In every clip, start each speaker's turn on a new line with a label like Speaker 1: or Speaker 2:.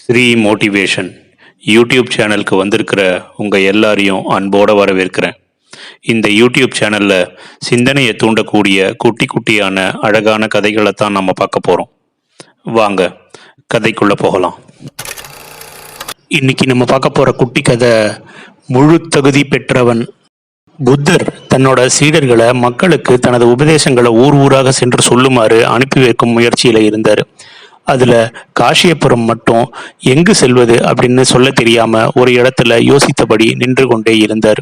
Speaker 1: Sri motivation YouTube சேனலுக்கு வந்திருக்கிற உங்கள் எல்லாரையும் அன்போடு வரவேற்கிறேன். இந்த யூடியூப் சேனலில் சிந்தனையை தூண்டக்கூடிய குட்டி குட்டியான அழகான கதைகளை தான் நம்ம பார்க்க போகிறோம் வாங்க கதைக்குள்ளே போகலாம். இன்னைக்கு நம்ம பார்க்க போகிற குட்டி கதை முழு தகுதி பெற்றவன் புத்தர் தன்னோட சீடர்களை மக்களுக்கு தனது உபதேசங்களை ஊர் ஊராக சென்று சொல்லுமாறு அனுப்பி வைக்கும் முயற்சியில் இருந்தார். அதில் காஷியபுரம் மட்டும் எங்கு செல்வது அப்படின்னு சொல்ல தெரியாம ஒரு இடத்துல யோசித்தபடி நின்று கொண்டே இருந்தார்.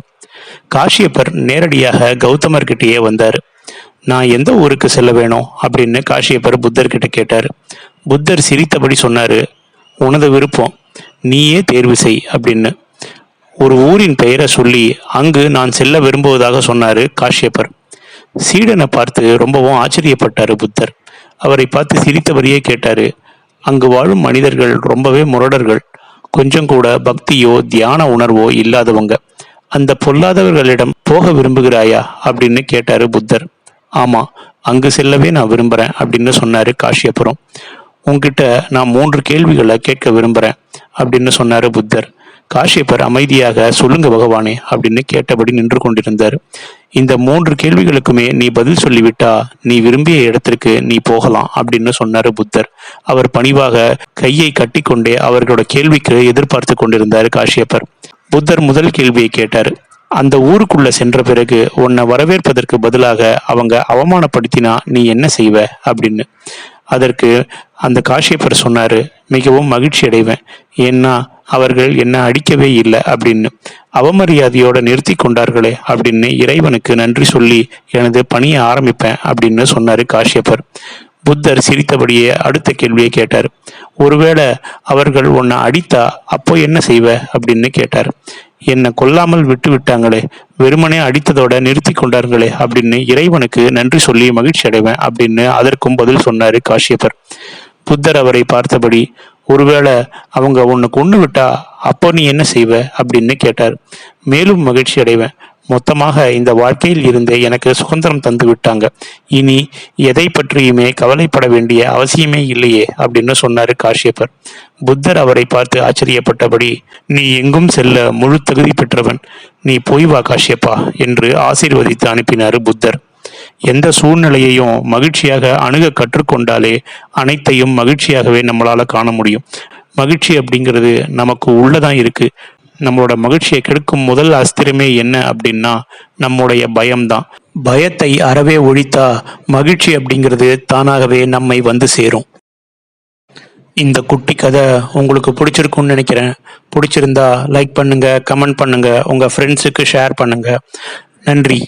Speaker 1: காஷியப்பர் நேரடியாக கௌதமர்கிட்டயே வந்தார். நான் எந்த ஊருக்கு செல்ல வேணும்? அப்படின்னு காஷியப்பர் புத்தர்கிட்ட கேட்டார். புத்தர் சிரித்தபடி சொன்னாரு உனது விருப்பம். நீயே தேர்வு செய் அப்படின்னு. ஒரு ஊரின் பெயரை சொல்லி அங்கு நான் செல்ல விரும்புவதாக சொன்னாரு காஷ்யப்பர் சீடனை பார்த்து ரொம்பவும் ஆச்சரியப்பட்டாரு புத்தர். அவரை பார்த்து சிரித்தபடியே கேட்டாரு அங்கு வாழும் மனிதர்கள் ரொம்பவே முரடர்கள். கொஞ்சம் கூட பக்தியோ தியான உணர்வோ இல்லாதவங்க. அந்த பொல்லாதவர்களிடம் போக விரும்புகிறாயா? அப்படின்னு கேட்டாரு புத்தர். ஆமா அங்கு செல்லவே நான் விரும்புறேன் அப்படின்னு சொன்னாரு காஷ்யபுரம். உங்ககிட்ட நான் மூன்று கேள்விகளை கேட்க விரும்புறேன் அப்படின்னு சொன்னாரு புத்தர். காஷ்யப்பர் அமைதியாக சொல்லுங்க பகவானே அப்படின்னு கேட்டபடி நின்று கொண்டிருந்தார். இந்த மூன்று கேள்விகளுக்குமே நீ பதில் சொல்லிவிட்டா நீ விரும்பிய இடத்திற்கு நீ போகலாம் அப்படின்னு சொன்னாரு புத்தர். அவர் பணிவாக கையை கட்டிக்கொண்டே அவர்களோட கேள்விக்கு எதிர்பார்த்து கொண்டிருந்தார் காஷ்யப்பர் புத்தர் முதல் கேள்வியை கேட்டார். அந்த ஊருக்குள்ள சென்ற பிறகு உன்னை வரவேற்பதற்கு பதிலாக அவங்க அவமானப்படுத்தினா நீ என்ன செய்வ? அப்படின்னு. அதற்கு அந்த காஷ்யப்பர் சொன்னாரு மிகவும் மகிழ்ச்சி அடைவேன் ஏன்னா அவர்கள் என்ன அடிக்கவே இல்லை அப்படின்னு. அவமரியாதையோட நிறுத்தி கொண்டார்களே அப்படின்னு இறைவனுக்கு நன்றி சொல்லி எனது பணியை ஆரம்பிப்பேன் அப்படின்னு சொன்னார் காஷ்யப்பர். புத்தர் சிரித்தபடியே அடுத்த கேள்வியை கேட்டார். ஒருவேளை அவர்கள் உன்னை அடித்தா அப்போ என்ன செய்வ? அப்படின்னு கேட்டார். என்னை கொல்லாமல் விட்டு விட்டாங்களே வெறுமனே அடித்ததோட நிறுத்தி கொண்டார்களே அப்படின்னு இறைவனுக்கு நன்றி சொல்லி மகிழ்ச்சி அடைவேன் அப்படின்னு அதற்கும் பதில் சொன்னார் காஷ்யப்பர். புத்தர் அவரை பார்த்தபடி ஒருவேளை அவங்க உன்னை கொண்டு விட்டா அப்போ நீ என்ன செய்வ? அப்படின்னு கேட்டார். மேலும் மகிழ்ச்சி அடைவேன். மொத்தமாக இந்த வாழ்க்கையில் இருந்து எனக்கு சுதந்திரம் தந்து விட்டாங்க. இனி எதை பற்றியுமே கவலைப்பட வேண்டிய அவசியமே இல்லையே அப்படின்னு சொன்னாரு காஷ்யப்பர். புத்தர் அவரை பார்த்து ஆச்சரியப்பட்டபடி நீ எங்கும் செல்ல முழு தகுதி பெற்றவன். நீ போய் வா காஷ்யப்பா என்று ஆசீர்வதித்து அனுப்பினார் புத்தர். எந்த சூழ்நிலையையும் மகிழ்ச்சியாக அணுக கற்றுக்கொண்டாலே அனைத்தையும் மகிழ்ச்சியாகவே நம்மளால் காண முடியும். மகிழ்ச்சி அப்படிங்கிறது நமக்கு உள்ளதான் இருக்குது நம்மளோட மகிழ்ச்சியை கெடுக்கும் முதல் அஸ்திரமே என்ன அப்படின்னா நம்முடைய பயம்தான். பயத்தை அறவே ஒழித்தா மகிழ்ச்சி அப்படிங்கிறது தானாகவே நம்மை வந்து சேரும். இந்த குட்டி கதை உங்களுக்கு பிடிச்சிருக்குன்னு நினைக்கிறேன். பிடிச்சிருந்தா லைக் பண்ணுங்கள் கமெண்ட் பண்ணுங்கள் உங்கள் ஃப்ரெண்ட்ஸுக்கு ஷேர் பண்ணுங்கள் நன்றி.